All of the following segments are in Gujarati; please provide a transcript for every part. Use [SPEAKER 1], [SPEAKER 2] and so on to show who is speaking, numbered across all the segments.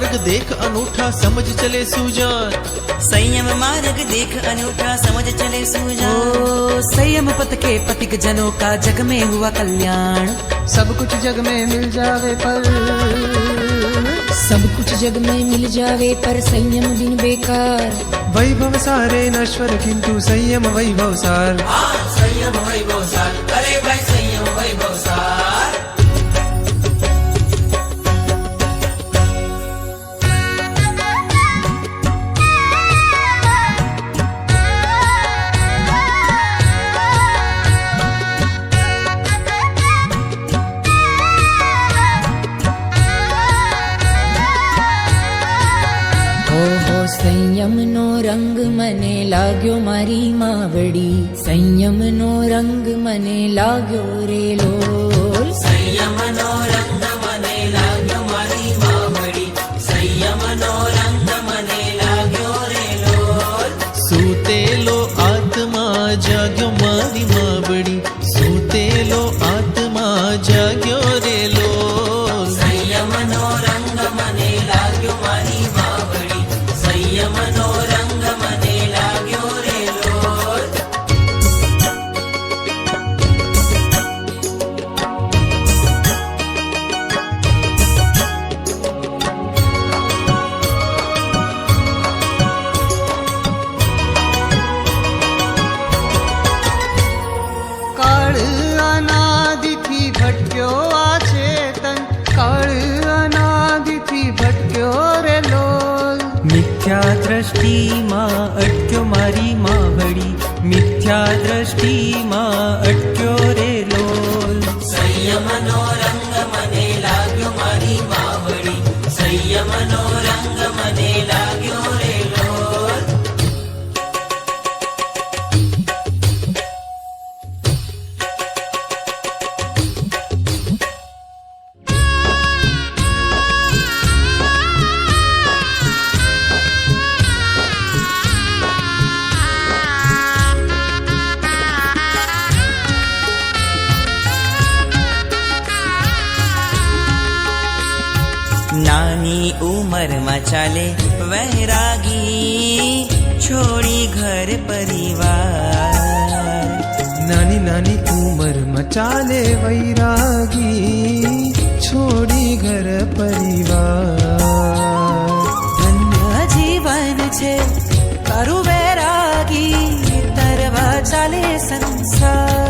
[SPEAKER 1] मार्ग देख अनूठा समझ चले सूजान।
[SPEAKER 2] संयम मार्ग देख अनूठा समझ चले सूझा
[SPEAKER 3] ओ संयम पथ के पथिक जनों का जग में हुआ कल्याण।
[SPEAKER 4] सब कुछ जग में मिल जावे पर।
[SPEAKER 5] सब कुछ जग में मिल जावे पर संयम बिन बेकार।
[SPEAKER 4] वैभव सारे नश्वर किंतु संयम वैभव सार।
[SPEAKER 2] संयम वैभव सार।
[SPEAKER 5] સંયમનો રંગ મને લાગ્યો મારી માવડી. સંયમનો રંગ મને લાગ્યો રે લોલ.
[SPEAKER 2] સંયમનો રંગ
[SPEAKER 4] મિથ્યા દ્રષ્ટિમાં અટક્યો મારી માવડી મિથ્યા દ્રષ્ટિમાં અટક્યો
[SPEAKER 2] ચાલે વૈરાગી છોડી ઘર પરિવાર.
[SPEAKER 4] નાની નાની ઉંમરમાં ચાલે વૈરાગી છોડી ઘર પરિવાર.
[SPEAKER 3] ધન્ય જીવન છે તારું વૈરાગી તરવા ચાલે સંસાર.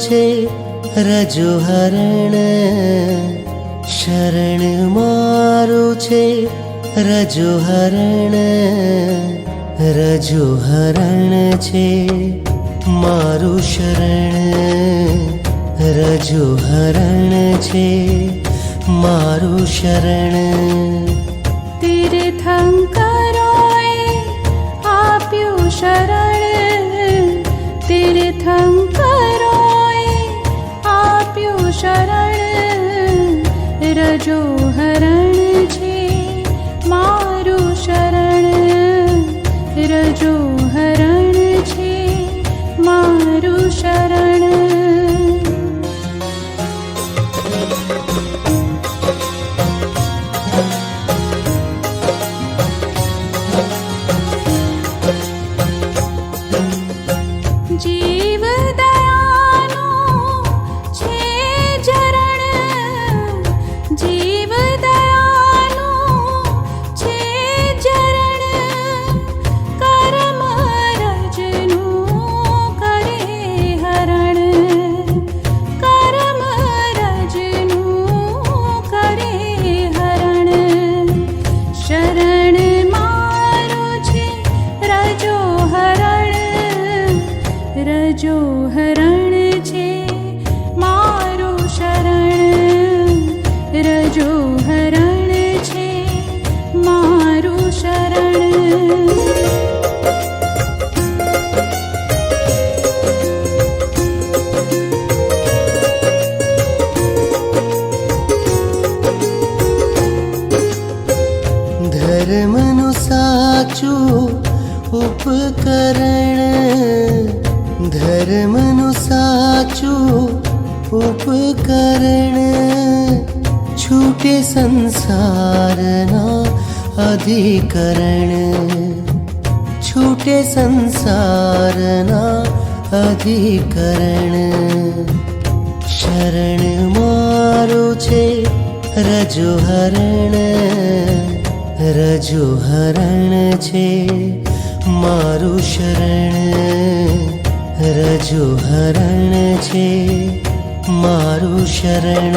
[SPEAKER 4] છે
[SPEAKER 6] રજો હરણ શરણ મારું છે રજો હરણ રજો હરણ છે મારું શરણ. રજો હરણ છે મારું શરણ.
[SPEAKER 7] તીર્થંકરોએ આપ્યું શરણ. તીર્થંકરોએ जो जो हरा
[SPEAKER 6] ઉપકરણ છૂટે સંસારના અધિકરણ છૂટે સંસારના અધિકરણ શરણ મારું છે રજો હરણ રજો હરણ છે મારું શરણ રજો હરણ છે മാറു ശരണ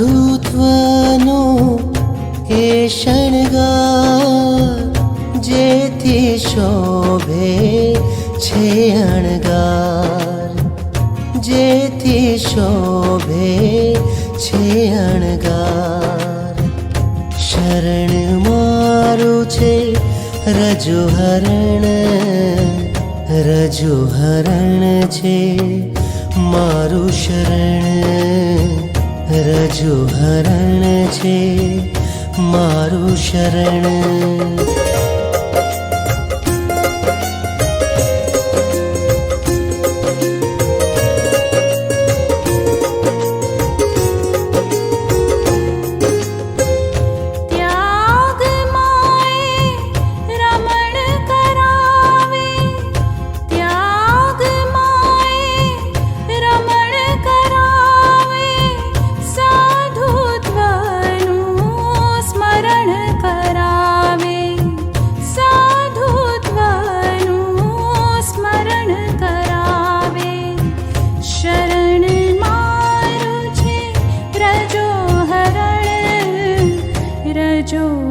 [SPEAKER 6] साधु त्वनो हे જેથી શોભે છે અણગાર જેથી શોભે છે અણગાર શરણ મારું છે छे रजु हरण रजु हरण छे मारु રજો હરણ છે મારું શરણ.
[SPEAKER 7] joy.